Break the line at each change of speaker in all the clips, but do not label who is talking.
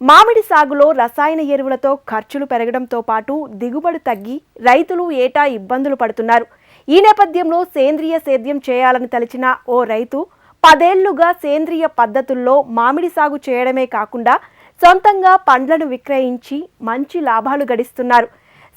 మామిడి సాగులో రసాయన ఎరువులతో ఖర్చులు పెరగడంతో పాటు దిగుబడి తగ్గి రైతులు ఏటా ఇబ్బందులు పడుతున్నారు. ఈ నేపథ్యంలో సేంద్రియ సేద్యం చేయాలని తలిచిన ఓ రైతు పదేళ్ళుగా సేంద్రియ పద్ధతుల్లో మామిడి సాగు చేయడమే కాకుండా సొంతంగా పండ్లను విక్రయించి మంచి లాభాలు గడిస్తున్నారు.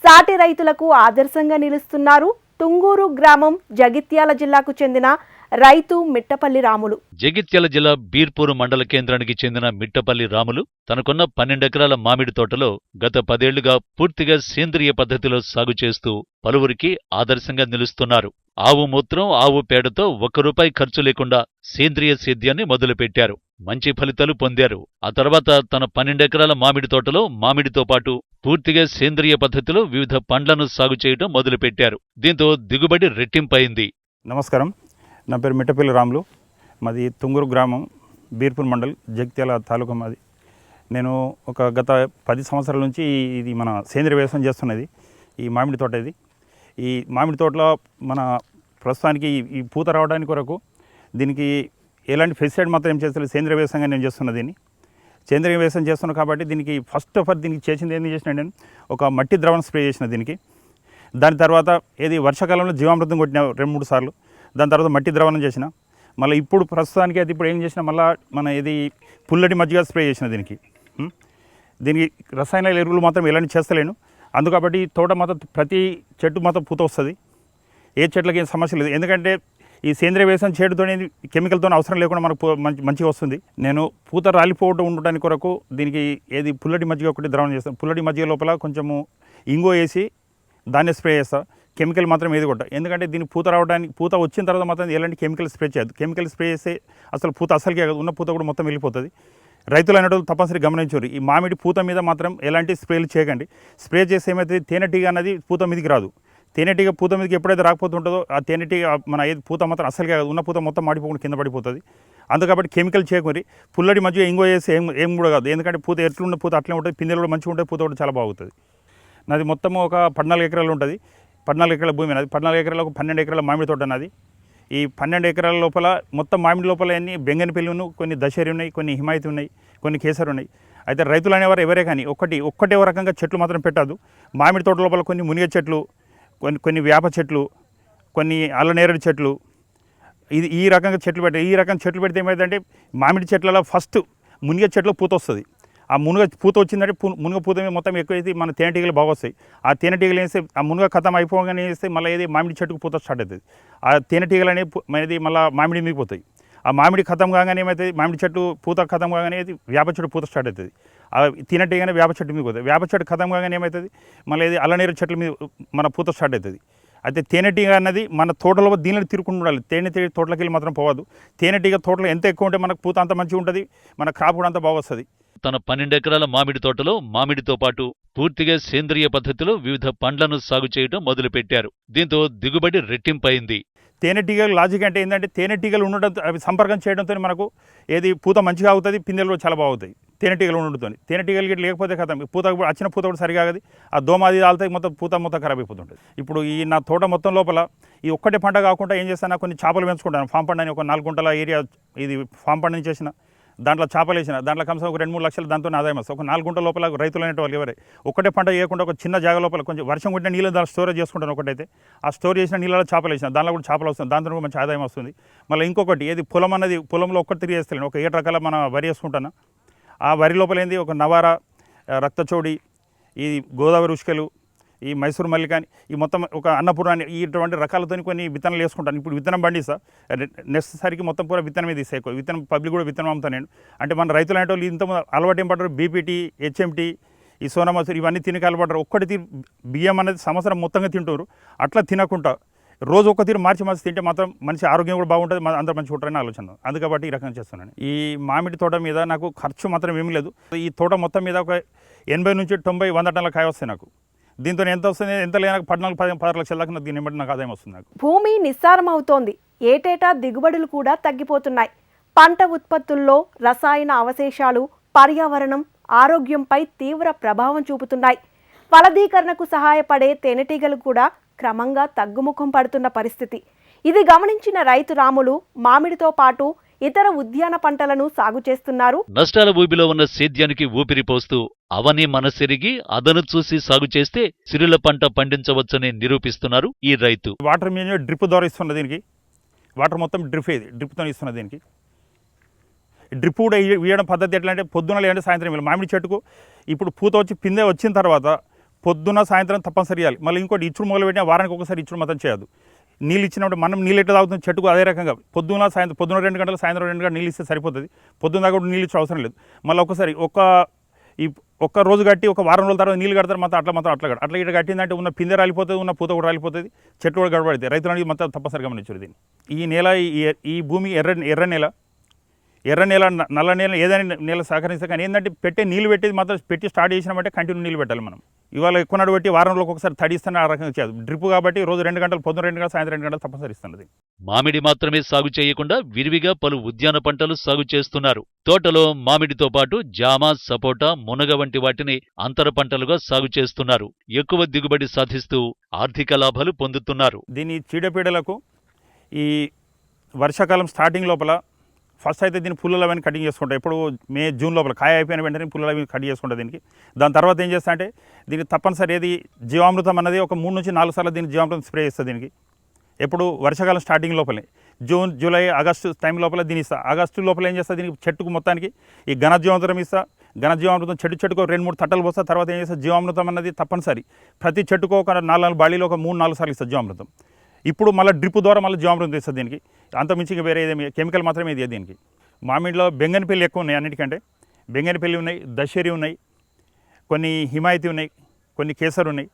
సాటి రైతులకు ఆదర్శంగా నిలుస్తున్నారు. తుంగూరు గ్రామం జగిత్యాల జిల్లాకు చెందిన రైతు మిట్టపల్లి రాములు.
జగిత్యాల జిల్లా బీర్పూర్ మండల కేంద్రానికి చెందిన మిట్టపల్లి రాములు తనకున్న పన్నెండెకరాల మామిడి తోటలో గత పదేళ్ళుగా పూర్తిగా సేంద్రియ పద్ధతిలో సాగు చేస్తూ పలువురికి ఆదర్శంగా నిలుస్తున్నారు. ఆవు మూత్రం ఆవు పేడతో ఒక్క రూపాయి ఖర్చు లేకుండా సేంద్రియ సేద్యాన్ని మొదలుపెట్టారు. మంచి ఫలితాలు పొందారు. ఆ తర్వాత తన పన్నెండెకరాల మామిడి తోటలో మామిడితో పాటు పూర్తిగా సేంద్రియ పద్ధతిలో వివిధ పండ్లను సాగు చేయడం మొదలుపెట్టారు. దీంతో దిగుబడి రెట్టింపైంది.
నమస్కారం. నా పేరు మిట్టపల్లి రాములు. మాది తుంగూరు గ్రామం బీర్పూర్ మండల్ జగిత్యాల తాలూకా మాది. నేను ఒక గత పది సంవత్సరాల నుంచి ఇది మన సేంద్రియ వ్యవసాయం చేస్తున్నది ఈ మామిడి తోట ఇది. ఈ మామిడి తోటలో మన ప్రస్తుతానికి ఈ- పూత రావడానికి కొరకు దీనికి ఎలాంటి ఫెసిసైడ్ మాత్రం ఏం చేస్తలేదు సేంద్రియ వ్యవసాయంగా నేను చేస్తున్నా దీన్ని. సేంద్రియ వ్యవసాయం చేస్తున్నాను కాబట్టి దీనికి ఫస్ట్ ఆఫ్ ఆల్ దీనికి చేసింది ఏం చేసిన నేను ఒక మట్టి ద్రవం స్ప్రే చేసిన దీనికి. దాని తర్వాత ఏది వర్షాకాలంలో జీవామృతం కొట్టిన రెండు మూడు సార్లు. దాని తర్వాత మట్టి ద్రవణం చేసిన. మళ్ళీ ఇప్పుడు ప్రస్తుతానికి అది ఇప్పుడు ఏం చేసిన? మళ్ళీ మన ఇది పుల్లటి మజ్జిగ స్ప్రే చేసిన దీనికి. దీనికి రసాయన ఎరువులు మాత్రం ఎలాంటి చేస్తలేను. అందుకబట్టి తోట మాత్రం ప్రతి చెట్టు మాత్రం పూత వస్తుంది. ఏ చెట్లకి ఏం సమస్య లేదు. ఎందుకంటే ఈ సేంద్రియ వ్యవసాయం చేయడంతో కెమికల్తో అవసరం లేకుండా మనకు మంచి మంచిగా వస్తుంది. నేను పూత రాలిపోవటం ఉండటానికి కొరకు దీనికి ఏది పుల్లటి మజ్జిగ ఒకటి ద్రవణం చేస్తాను పుల్లటి మజ్జిగ లోపల కొంచెము ఇంగో వేసి దాన్ని స్ప్రే చేస్తాను కెమికల్ మాత్రం ఏది కొట్ట ఎందుకంటే దీని పూత రావడానికి పూత వచ్చిన తర్వాత మాత్రం ఎలాంటి కెమికల్ స్ప్రే చేయదు కెమికల్ స్ప్రే చేస్తే అసలు పూత అసలుకే కాదు ఉన్న పూత కూడా మొత్తం వెళ్ళిపోతుంది. రైతులు అనేటోళ్ళు తప్పనిసరి గమనించారు. ఈ మామిడి పూత మీద మాత్రం ఎలాంటి స్ప్రేలు చేయకండి. స్ప్రే చేస్తే ఏమైతే తేనెటీగ అనేది పూత మీదకి రాదు. తేనెటీగ పూత మీదకి ఎప్పుడైతే రాకపోతుంటుందో ఆ తేనెటీగ మన ఏది పూత మాత్రం అసలుకే కాదు ఉన్న పూత మొత్తం మాడిపోకుండా కింద పడిపోతుంది. అందుకబట్టి కెమికల్ చేయకూరి. పుల్లడి మధ్య ఇంగో చేసి ఏం ఏం కూడా కాదు. ఎందుకంటే పూత ఎట్లున్న పూత అట్లే ఉంటుంది పిందెలు కూడా మంచిగా ఉంటుంది పూత కూడా చాలా బాగుంటుంది. నాది మొత్తం ఒక పద్నాలుగు ఎకరాలు ఉంటుంది. పద్నాలుగు ఎకరాల భూమి అది పద్నాలుగు ఎకరాలు ఒక పన్నెండు ఎకరాల మామిడి తోట అన్నది ఈ పన్నెండు ఎకరాల లోపల మొత్తం మామిడి లోపల అన్ని బెంగనపల్లి ఉన్నాయి కొన్ని దశరి ఉన్నాయి కొన్ని హిమాయత్ ఉన్నాయి కొన్ని కేసరి ఉన్నాయి. అయితే రైతులు అనేవారు ఎవరే కానీ ఒకటి ఒక్కటే రకంగా చెట్లు మాత్రం పెట్టదు మామిడి తోట లోపల కొన్ని మునిగ చెట్లు కొన్ని కొన్ని వేప చెట్లు కొన్ని అల్లనేరడి చెట్లు. ఇది ఈ రకంగా చెట్లు పెట్టాయి ఈ రకంగా చెట్లు పెడితే ఏమైందంటే మామిడి చెట్లలో ఫస్ట్ మునిగ చెట్లు పూత వస్తుంది. ఆ మునుగ పూత వచ్చిందంటే మునుగ పూత మీద మొత్తం ఎక్కువైతే మన తేనెటీగలు బాగా వస్తాయి ఆ తేనెటీగలు వేస్తే ఆ మునుగ కథం అయిపోగానే వేస్తే మళ్ళీ ఏది? మామిడి చెట్టుకు పూత స్టార్ట్ అవుతుంది. ఆ తేనెటీగలు అనేవి మనది మళ్ళీ మామిడి మిగిపోతాయి ఆ మామిడి ఖతం కాగానే ఏమవుతుంది మామిడి చెట్టు పూత ఖతం కాగానే వేప చెట్టు పూత స్టార్ట్ అవుతుంది. ఆ తినట్టుగానే వేప చెట్టు మీద పోతుంది వేప చెట్టు ఖతం కాగానే ఏమవుతుంది మళ్ళీ ఇది అల్లనీరు చెట్ల మీద మన పూత స్టార్ట్ అవుతుంది. అయితే తేనెటీగ అన్నది మన తోటలో దీనిలో తిరుకుంటూ ఉండాలి. తేనెటీగ తోటలోకి వెళ్ళి మాత్రం పోవద్దు. తేనెటీగ తోటలో ఎంత ఎక్కువ ఉంటే మనకు పూత అంత మంచిగా ఉంటుంది. మన క్రాప్ కూడా అంత బాగా వస్తుంది
తన పన్నెండెకరాల మామిడి తోటలో మామిడితో పాటు పూర్తిగా సేంద్రియ పద్ధతిలో వివిధ పండ్లను సాగు చేయడం మొదలుపెట్టారు. దీంతో దిగుబడి రెట్టింపైంది.
తేనెటీగలు లాజిక్ అంటే ఏంటంటే తేనెటీగలు ఉండడం అవి సంపర్కం చేయడంతో మనకు ఏది పూత మంచిగా అవుతుంది పిందెలు కూడా చాలా బాగుతాయి. తేనెటీగలు ఉండడంతో తేనెటీగలు గిట్ల లేకపోతే కదా పూత వచ్చిన పూత కూడా సరిగా ఆగదు. ఆ దోమ అది మొత్తం పూత మొత్తం ఖరాబ్ అయిపోతుంటుంది. ఇప్పుడు ఈ నా తోట మొత్తం లోపల ఈ ఒక్కటే పంట కాకుండా ఏం చేస్తాను? కొన్ని చేపలు పెంచుకుంటాను. ఫామ్ పంట అని ఒక నాలుగు గుంటల ఏరియా ఇది ఫామ్ పంట నుంచి చేసిన దాంట్లో చేపలు వేసిన దాంట్లో కనీసం ఒక రెండు మూడు లక్షలు దాంతో ఆదాయం వస్తుంది. ఒక నాలుగు గుంటల లోపల రైతులు అనేటి వాళ్ళు ఎవరే? ఒకటే పంట చేయకుండా ఒక చిన్న జాగ లోపల కొంచెం వర్షం కొట్టిన నీళ్ళు దాంట్లో స్టోరేజ్ చేసుకుంటాను ఒకటైతే. ఆ స్టోర్ చేసిన నీళ్ళలో చేపలు వేసిన దాంట్లో కూడా చేపలు వస్తుంది దాంతో కూడా మంచి ఆదాయం వస్తుంది. మళ్ళీ ఇంకొకటి ఏది పొలం అన్నది పొలంలో ఒక్కటి తిరిగి వేస్తలేను ఒక ఏడు రకాల మన వరి వేసుకుంటాను. ఆ వరి లోపల ఏంది? ఒక నవార రక్తచోడి ఈ గోదావరి ఉష్కలు ఈ మైసూర్ మల్లి కానీ ఈ మొత్తం ఒక అన్నపూర్ణాన్ని ఇటువంటి రకాలతో కొన్ని విత్తనాలు వేసుకుంటాను. ఇప్పుడు విత్తనం పండిస్తా నెక్స్ట్ సరికి మొత్తం పూర విత్తనం మీద ఇస్తాయి విత్తనం పబ్లిక్ కూడా విత్తనం అమ్ముతాను నేను. అంటే మన రైతులు అంటే వాళ్ళు ఇంత అలవాటు ఏం పడ్డారు? బీపీటీ హెచ్ఎంటీ ఈ సోనా మసూరి ఇవన్నీ తినక అలవాటారు ఒక్కటి తీరు బియ్యం అనేది సంవత్సరం మొత్తంగా తింటారు. అట్లా తినకుండా రోజు ఒక తీరు మార్చి మార్చి తింటే మాత్రం మనిషి ఆరోగ్యం కూడా బాగుంటుంది మన అందరూ మంచి ఉంటారని ఆలోచన. అందుకబట్టి ఈ రకంగా చేస్తున్నాను. ఈ మామిడి తోట మీద నాకు ఖర్చు మాత్రం ఏమీ లేదు. ఈ తోట మొత్తం మీద ఒక ఎనభై నుంచి తొంభై వంద టన్నుల కాయ వస్తాయి నాకు. దీంతో ఎంత వస్తుంది? ఎంత లేనాకు పద్నాలుగు పది పది లక్షల దాకా నాకు దీన్ని బట్టి నాకు ఆదాయం వస్తుంది నాకు.
భూమి నిస్సారమవుతోంది. ఏటేటా దిగుబడులు కూడా తగ్గిపోతున్నాయి. పంట ఉత్పత్తుల్లో రసాయన అవశేషాలు పర్యావరణం ఆరోగ్యంపై తీవ్ర ప్రభావం చూపుతున్నాయి. ఫలదీకరణకు సహాయపడే తేనెటీగలు కూడా క్రమంగా తగ్గుముఖం పడుతున్న పరిస్థితి. ఇది గమనించిన రైతు రాములు మామిడితో పాటు ఇతర ఉద్యాన పంటలను సాగు చేస్తున్నారు.
నష్టాల ఊబిలో ఉన్న సేద్యానికి ఊపిరి పోస్తూ అవని మనసెరిగి అదను చూసి సాగు చేస్తే సిరుల పంట పండించవచ్చని నిరూపిస్తున్నారు ఈ రైతు.
వాటర్ మీద డ్రిప్ ద్వారా ఇస్తున్న దీనికి. వాటర్ మొత్తం డ్రిప్ ఇది డ్రిప్తో ఇస్తున్న దీనికి. డ్రిప్ కూడా ఇయ్యడం పద్ధతి ఎట్లా అంటే పొద్దున లేదంటే సాయంత్రం మామిడి చెట్టుకు ఇప్పుడు పూత వచ్చి పిందె వచ్చిన తర్వాత పొద్దున సాయంత్రం తప్పనిసరి ఇవ్వాలి మళ్ళీ ఇంకోటి ఇచ్చుడు మొదలు పెట్టిన వారానికి ఒకసారి ఇచ్చుడు మొత్తం చేయదు నీళ్ళు ఇచ్చినప్పుడు మనం నీళ్ళు ఎట్లా తాగుతుంది చెట్టుకు అదే రకంగా. పొద్దున సాయంత్రం పొద్దున రెండు గంటలు సాయంత్రం రెండు గంటలు నీళ్ళు ఇస్తే సరిపోతుంది. పొద్దున దాకా కూడా నీళ్ళు ఇచ్చే అవసరం లేదు. మళ్ళీ ఒకసారి ఒక ఈ ఒక్క రోజు కట్టి ఒక వారం రోజుల తర్వాత నీళ్ళు కడతారు మొత్తం అట్లా మొత్తం అట్లా కట్ట అట్లా ఇట్లా కట్టిందంటే ఉన్న పిందె రాలిపోతుంది ఉన్న పూత కూడా రాలిపోతుంది చెట్టు కూడా గడబడితే రైతులు అనేది మొత్తం తప్పనిసరి గమనించారు దీన్ని. ఈ నేల ఈ- ఈ భూమి ఎర్ర ఎర్ర నేల ఎర్ర నేల నల్ల నేల ఏదైనా నేల సహకరిస్తే కానీ ఏంటంటే పెట్టే నీళ్ళు పెట్టేది మాత్రం పెట్టి స్టార్ట్ చేసినామంటే కంటిన్యూ నీళ్ళు పెట్టాలి మనం. ఇవాళ ఎక్కువ నాడు పెట్టి వారంలో ఒకసారి తడిస్తానే ఆ రకంగా చేయదు. డ్రిప్ కాబట్టి రోజు రెండు గంటలు పొద్దున రెండు గంటలు సాయంత్రం రెండు గంటలు తప్పనిసరి ఇస్తున్నది.
మామిడి మాత్రమే సాగు చేయకుండా విరివిగా పలు ఉద్యాన పంటలు సాగు చేస్తున్నారు. తోటలో మామిడితో పాటు జామ సపోటా మునగ వంటి వాటిని అంతర పంటలుగా సాగు చేస్తున్నారు. ఎక్కువ దిగుబడి సాధిస్తూ ఆర్థిక లాభాలు పొందుతున్నారు.
దీని చీడపీడలకు ఈ వర్షాకాలం స్టార్టింగ్ లోపల ఫస్ట్ అయితే దీన్ని పుల్లలు అవన్నీ కటింగ్ చేసుకుంటాయి ఇప్పుడు మే జూన్ లోపల కాయ అయిపోయిన వెంటనే పుల్లలు అవి కట్ చేసుకుంటా దీనికి. దాని తర్వాత ఏం చేస్తా అంటే దీనికి తప్పనిసరి ఏది? జీవామృతం అన్నది ఒక మూడు నుంచి నాలుగు సార్లు దీనికి జీవామృతం స్ప్రే చేస్తుంది దీనికి. ఎప్పుడు వర్షాకాలం స్టార్టింగ్ లోపలే. జూన్ జూలై ఆగస్టు టైం లోపల దీని ఇస్తా. ఆగస్టు లోపల ఏం చేస్తా దీనికి? చెట్టుకు మొత్తానికి ఈ ఘనజీవామృతం ఇస్తా. ఘనజీవామృతం చెట్టు చెట్టుకు రెండు మూడు తట్టలు పోస్తా. తర్వాత ఏం చేస్తా? జీవామృతం అన్నది తప్పనిసరి. ప్రతి చెట్టుకు ఒక నాలుగు నాలుగు బాడీలో ఒక మూడు నాలుగు సార్లు ఇస్తా జీవామృతం. ఇప్పుడు మళ్ళీ డ్రిప్ ద్వారా మళ్ళీ జీవామృతం తీస్తుంది దీనికి. అంతమించి ఇంకా వేరే ఏదేమి కెమికల్ మాత్రమే ఇది దీనికి. మామిడిలో బెంగనపల్లి ఎక్కువ ఉన్నాయి అన్నిటికంటే. బెంగనపల్లి ఉన్నాయి దశరి ఉన్నాయి కొన్ని హిమాయతీ ఉన్నాయి కొన్ని కేసర్ ఉన్నాయి.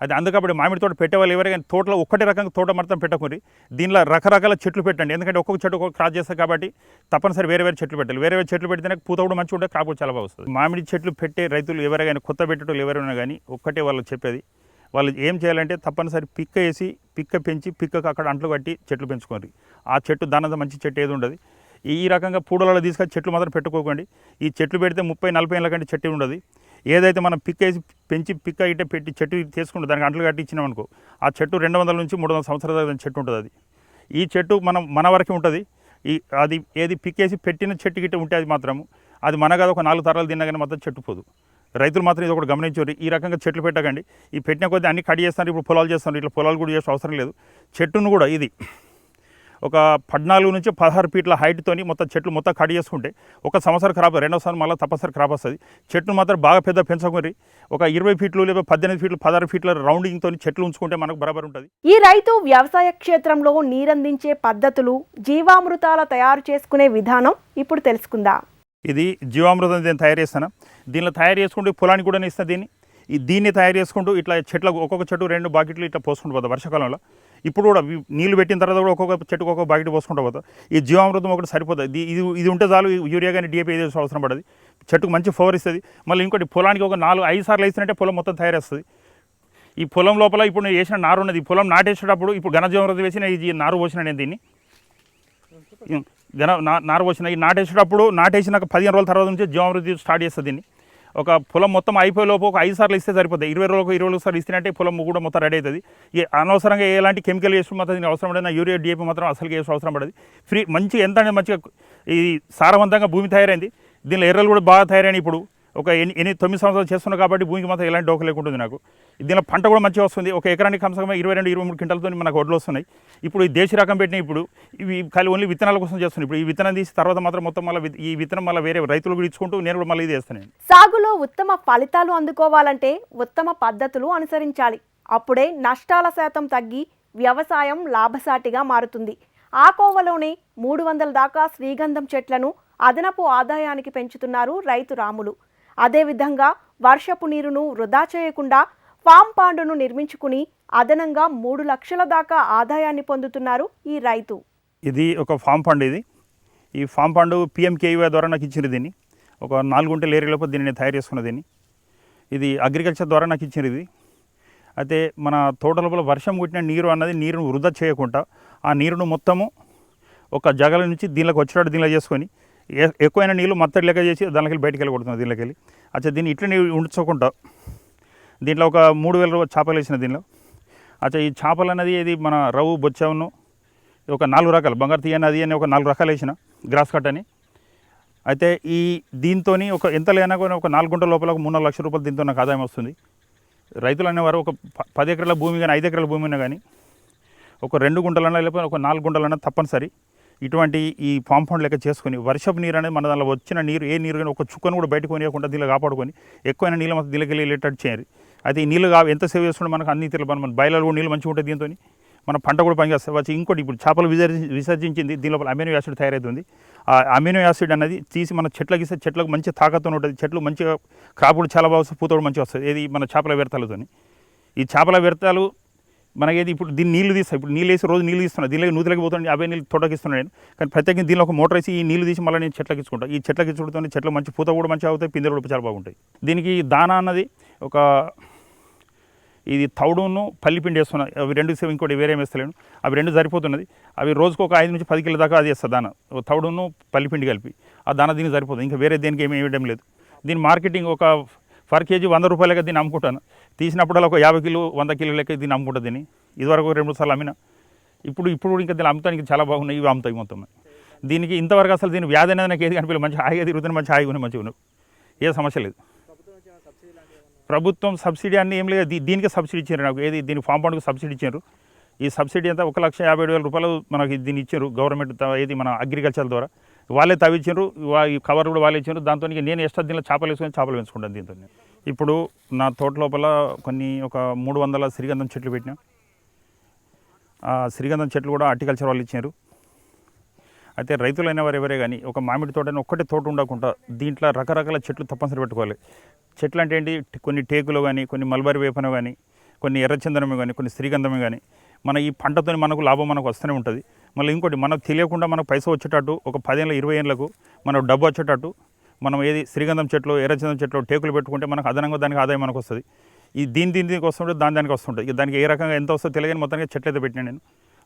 అది అందుకప్పుడు మామిడి తోట పెట్టేవాళ్ళు ఎవరు ఎవరైనా తోటలో ఒక్కటే రకంగా తోట మొత్తం పెట్టకూరి దీనిలో రకరకాల చెట్లు పెట్టండి. ఎందుకంటే ఒక్కొక్క చెట్టు ఒక్కొక్క క్రాస్ చేస్తారు కాబట్టి తప్పనిసరి వేరే వేరే చెట్లు పెట్టాలి. వేరే వేరే చెట్లు పెడితేనే పూత కూడా మంచిగా ఉంటే క్రాప్ చాలా బాగా వస్తుంది. మామిడి చెట్లు పెట్టే రైతులు ఎవరైనా కొత్త పెట్టేటోళ్ళు ఎవరైనా కానీ ఒక్కటే వాళ్ళు చెప్పేది. వాళ్ళు ఏం చేయాలంటే తప్పనిసరి పిక్క వేసి పిక్క పెంచి పిక్కకు అక్కడ అంట్లు కట్టి చెట్లు పెంచుకోండి. ఆ చెట్టు దానంత మంచి చెట్టు ఏది ఉండదు. ఈ రకంగా పూడలలో తీసుకొని చెట్లు మాత్రం పెట్టుకోకండి. ఈ చెట్లు పెడితే ముప్పై నలభై ఏళ్ళ కంటే చెట్టు ఉండదు. ఏదైతే మనం పిక్క వేసి పెంచి పిక్క ఇట్టే పెట్టి చెట్టు తీసుకుంటే దానికి అంట్లు కట్టి ఇచ్చినామనుకో ఆ చెట్టు రెండు వందల నుంచి మూడు వందల సంవత్సరాల దాకా చెట్టు ఉంటుంది అది. ఈ చెట్టు మనం మన వరకే ఉంటుంది. ఈ అది ఏది పిక్కేసి పెట్టిన చెట్టు గిట్ట ఉంటే అది మాత్రం అది మన కదా ఒక నాలుగు తరాలు తిన్నా కానీ మొత్తం చెట్టు పోదు. రైతులు మాత్రం ఇది ఒకటి గమనించారు. ఈ రకంగా చెట్లు పెట్టకండి. ఈ పెట్టిన కొద్దీ అన్ని కట్ చేస్తారు. ఇప్పుడు పొలాలు చేస్తారు. ఇట్లా పొలాలు కూడా చేసే అవసరం లేదు. చెట్టును కూడా ఇది ఒక పద్నాలుగు నుంచి పదహారు ఫీట్ల హైట్తోని మొత్తం చెట్లు మొత్తం కట్ చేసుకుంటే ఒక సంవత్సరం క్రాప్ రెండోసారి మళ్ళీ తప్పనిసరి క్రాప్ వస్తుంది. చెట్లు మాత్రం బాగా పెద్ద పెంచుకొని ఒక ఇరవై ఫీట్లు లేదా పద్దెనిమిది ఫీట్లు పదహారు ఫీట్ల రౌండింగ్తో చెట్లు ఉంచుకుంటే మనకు బరాబర్ ఉంటుంది.
ఈ రైతు వ్యవసాయ క్షేత్రంలో నీరందించే పద్ధతులు జీవామృతాల తయారు చేసుకునే విధానం ఇప్పుడు తెలుసుకుందాం.
ఇది జీవామృతం దీన్ని తయారు చేస్తాను? దీనిలో తయారు చేసుకుంటూ పొలానికి కూడా ఇస్తాను దీన్ని. ఈ దీన్ని తయారు చేసుకుంటూ ఇట్లా చెట్లకు ఒక్కొక్క చెట్టు రెండు బాకెట్లు ఇట్లా పోసుకుంటూ పోతా వర్షాకాలంలో. ఇప్పుడు కూడా నీళ్ళు పెట్టిన తర్వాత కూడా ఒక్కొక్క చెట్టుకు ఒక్కొక్క బాకెట్ పోసుకుంటూ పోతా. ఈ జీవామృతం ఒకటి సరిపోతుంది. ఇది ఇది ఇది ఉంటే చాలు యూరియా కానీ డిఏపీ ఏదో అవసరం పడదు. చెట్టుకు మంచి ఫోర్ ఇస్తుంది. మళ్ళీ ఇంకోటి పొలానికి ఒక నాలుగు ఐదు సార్లు వేసినట్టే పొలం మొత్తం తయారేస్తుంది ఈ పొలం లోపల ఇప్పుడు నేను వేసిన నారు ఉన్నది. ఈ పొలం నాటేసేటప్పుడు ఇప్పుడు ఘనజీవామృతం వేసిన ఈ నారు పోసిన నేను దీన్ని. ఘన నా- ఈ నాటేసేటప్పుడు నాటేసినాక పదిహేను రోజుల తర్వాత నుంచి జీవామృతి స్టార్ట్ చేస్తుంది దీన్ని. ఒక పొలం మొత్తం అయిపోయే లోపు ఒక ఐదు సార్లు ఇస్తే సరిపోతుంది ఇరవై రోజులకు ఇరవై రోజులు సార్లు ఇస్తేనంటే పొలం కూడా మొత్తం రెడీ అవుతుంది. ఈ అనవసరంగా ఎలాంటి కెమికల్ వేసుకుని మాత్రం దీనికి అవసరం పడదు. యూరియా డిఏపీ మాత్రం అసలు వేసిన అవసరం పడదు. ఫ్రీ మంచి ఎంత అంటే మంచిగా ఈ సారవంతంగా భూమి తయారైంది. దీనిలో ఎర్రలు కూడా బాగా తయారైనాయి ఇప్పుడు. ఒక ఎన్ని ఎన్ని తొమ్మిది సంవత్సరాలు చేస్తున్నా కాబట్టి భూమికి మాత్రం ఎలాంటి డోక లేకుంటుంది నాకు. దీనిలో పంట కూడా మంచిగా వస్తుంది. ఒక ఎకరానికి కమసకమే ఇరవై రెండు ఇరవై మూడు క్వింటలతో మనకు వడ్లు వస్తున్నాయి. ఇప్పుడు ఈ దేశీ రకం పెట్టిన ఇప్పుడు ఇవి ఖాళీ ఓన్లీ విత్తనాల కోసం చేస్తున్నాయి. ఇప్పుడు ఈ విత్తనం తీసి తర్వాత మాత్రం మొత్తం మళ్ళీ ఈ విత్తనం మళ్ళీ వేరే రైతులు కూడా ఇచ్చుకుంటూ నేను కూడా మళ్ళీ ఇది చేస్తాను
సాగులో ఉత్తమ ఫలితాలు అందుకోవాలంటే ఉత్తమ పద్ధతులు అనుసరించాలి. అప్పుడే నష్టాల శాతం తగ్గి వ్యవసాయం లాభసాటిగా మారుతుంది. ఆ కోవలోనే మూడు వందల దాకా శ్రీగంధం చెట్లను అదనపు ఆదాయానికి పెంచుతున్నారు రైతు రాములు. అదేవిధంగా వర్షపు నీరును వృధా చేయకుండా ఫామ్ పాండును నిర్మించుకుని అదనంగా మూడు లక్షల దాకా ఆదాయాన్ని పొందుతున్నారు ఈ రైతు.
ఇది ఒక ఫామ్ ఫండ్ ఇది. ఈ ఫామ్ ఫండ్ పిఎంకేవై ద్వారా నాకు ఇచ్చింది దీన్ని. ఒక నాలుగు గుంటల ఏరియాలోపు దీన్ని తయారు చేసుకున్న దీన్ని. ఇది అగ్రికల్చర్ ద్వారా నాకు ఇచ్చింది ఇది. అయితే మన తోట లోపల వర్షం కొట్టిన నీరు అన్నది నీరును వృధా చేయకుండా ఆ నీరును మొత్తము ఒక జగల నుంచి దీనిలోకి వచ్చినట్టు దీనిలో చేసుకొని ఎక్కువైన నీళ్ళు మత్తడి లెక్క చేసి దానిలోకి బయటికి వెళ్ళి దీనికి వెళ్ళి. అచ్చా దీన్ని ఇట్లనే ఉంచకుండా దీంట్లో ఒక మూడు వేల రూపాయలు చేపలు వేసిన దీనిలో. అచ్చా ఈ చేపలు అనేది ఇది మన రవ్వు బొచ్చవును ఒక నాలుగు రకాలు. బంగారు తీయని అది అని ఒక నాలుగు రకాలు వేసిన గ్రాస్ కట్ అని. అయితే ఈ దీంతో ఒక ఎంత లేనా కూడా ఒక నాలుగు గుంటల లోపల ఒక మూడు నాలుగు లక్షల రూపాయలు దీంతో నాకు ఆదాయం వస్తుంది. రైతులు అనేవారు ఒక పది ఎకరాల భూమి కానీ ఐదు ఎకరాల భూమి అయినా కానీ ఒక రెండు గుంటలన్నా లేకపోతే ఒక నాలుగు గుంటలన్నా తప్పనిసరి. ఇటువంటి ఈ కాంపౌండ్ లెక్క చేసుకొని వర్షపు నీరు అనేది మన దానిలో వచ్చిన నీరు ఏ నీరు కానీ ఒక చుక్కను కూడా బయటకు కొనియకుండా దీనిలో కాపాడుకొని ఎక్కువైన నీళ్ళు మొత్తం దీనికి వెళ్ళేటట్టు చేయాలి. అయితే ఈ నీళ్ళు కావు ఎంత సేవ్ చేస్తుంటే మనకు అన్ని తీరు మన బయలు కూడా నీళ్ళు మంచిగా ఉంటుంది దీంతో మన పంట కూడా పనిచేస్తుంది. వచ్చి ఇంకోటి ఇప్పుడు చేపలు విసర్జి విసర్జించింది దీని లోపల అమినో యాసిడ్ తయారవుతుంది ఆ అమినో యాసిడ్ అనేది తీసి మన చెట్లకి ఇస్తే చెట్లకు మంచి తాకత్తో ఉంటుంది. చెట్లు మంచిగా క్రాప్ కూడా చాలా బాగా వస్తుంది పూత కూడా మంచిగా వస్తుంది. ఏది మన చేపల వ్యర్థాలతోని. ఈ చేపల వ్యర్థాలు మనకేది ఇప్పుడు దీన్ని నీళ్ళు తీస్తాను ఇప్పుడు నీళ్ళు వేసి రోజు నీళ్ళు తీస్తున్నాను దీనిలో నూతులకి పోతుంది అవే నీళ్ళు తోటకి ఇస్తున్నాను నేను. కానీ ప్రత్యేకంగా దీనిలో ఒక మోటార్ వేసి ఈ నీళ్ళు తీసి మళ్ళీ నేను చెట్లకి ఇచ్చుకుంటాను ఈ చెట్లకి ఇచ్చుకుంటే చెట్లు మంచి పూత కూడా మంచిగా అవుతాయి పిందెలు కూడా చాలా బాగుంటాయి. దీనికి దానా అన్నది ఒక ఇది తౌడును పల్లిపిండి వేస్తున్నా. అవి రెండు సేవ ఇంకోటి వేరే వేస్తలేను. అవి రెండు సరిపోతున్నది. అవి రోజుకు ఒక ఐదు నుంచి పది కిలో దాకా అది వేస్తాను దాన. తౌడును పల్లిపిండి కలిపి ఆ దాన దీనికి సరిపోతుంది. ఇంకా వేరే దేనికి ఏమి వేయడం లేదు. దీని మార్కెటింగ్ ఒక పర్ కేజీ వంద రూపాయలుగా దీన్ని అమ్ముకుంటాను. తీసినప్పుడల్లా ఒక యాభై కిలో వంద కిలో లెక్క దీన్ని అమ్ముకుంటుంది దీన్ని. ఇదివరకు రెండు మూడు సార్లు అమ్మిన. ఇప్పుడు ఇప్పుడు ఇంకా దీన్ని అమ్ముతానికి చాలా బాగున్నాయి ఇవి అమ్ముతాయి మొత్తం. దీనికి ఇంతవరకు అసలు దీని వ్యాధి అనేది నాకు ఏది కనిపించలేదు. మంచి హాయిగా తిరుగుతుంది మంచి హాయిగా ఉన్నాయి మంచిగా ఉన్నాయి. ఏ సమస్య లేదు. ప్రభుత్వం సబ్సిడీ అన్ని ఏం లేదు. దీనికి సబ్సిడీ ఇచ్చారు నాకు. ఏది దీని ఫామ్ పండుగ సబ్సిడీ ఇచ్చారు. ఈ సబ్సిడీ అంతా ఒక లక్ష యాభై ఏడు వేల రూపాయలు మనకి దీన్ని ఇచ్చారు గవర్నమెంట్ ఏది మన అగ్రికల్చర్ ద్వారా. వాళ్ళే తవ్వించారు ఈ కవర్ కూడా వాళ్ళే ఇచ్చారు. దాంతో నేను ఎక్స్ట్రా దీనిలో చేపలు వేసుకొని చేపలు పెంచుకుంటాను దీంతో ఇప్పుడు నా తోట లోపల కొన్ని ఒక మూడు వందల శ్రీగంధం చెట్లు పెట్టినా. ఆ శ్రీగంధం చెట్లు కూడా హార్టికల్చర్ వాళ్ళు ఇచ్చారు అయితే రైతులైన వారు ఎవరే కానీ ఒక మామిడి తోటని ఒక్కటే తోట ఉండకుండా దీంట్లో రకరకాల చెట్లు తప్పనిసరి పెట్టుకోవాలి. చెట్లు అంటే ఏంటి? కొన్ని టేకులు కానీ కొన్ని మల్బరీ వేపన కానీ కొన్ని ఎర్రచందనమే కానీ కొన్ని శ్రీగంధమే కానీ మన ఈ పంటతో మనకు లాభం మనకు వస్తూనే ఉంటుంది. మళ్ళీ ఇంకోటి మనకు తెలియకుండా మనకు పైసా వచ్చేటట్టు ఒక పదేళ్ళ ఇరవై ఏళ్ళకు మనకు డబ్బు వచ్చేటట్టు మనం ఏది శ్రీగంధం చెట్లు ఎర్రచందం చెట్లు టేకులు పెట్టుకుంటే మనకు అదనంగా దానికి ఆదాయం మనకు వస్తుంది. ఈ దీని దీని దీనికి వస్తుంటే దాని దానికి వస్తుంటుంది ఇక దానికి ఏ రకంగా ఎంత వస్తుందో తెలియని మొత్తానికి చెట్లు అయితే పెట్టినా నేను.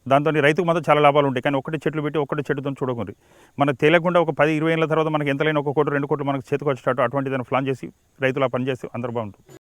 దాంతో రైతుకు మాత్రం చాలా లాభాలు ఉంటాయి. కానీ ఒకటి చెట్లు పెట్టి ఒకటి చెట్టుతో చూడకూడదు మనకు తెలియకుండా ఒక పది ఇరవై ఏళ్ళ తర్వాత మనకి ఎంత లేని ఒక కోటి రెండు కోట్లు మనకు చేతికి వచ్చేటట్టు అటువంటి దాన్ని ప్లాన్ చేసి రైతులు ఆ పని చేసి అందరూ బాగుంటుంది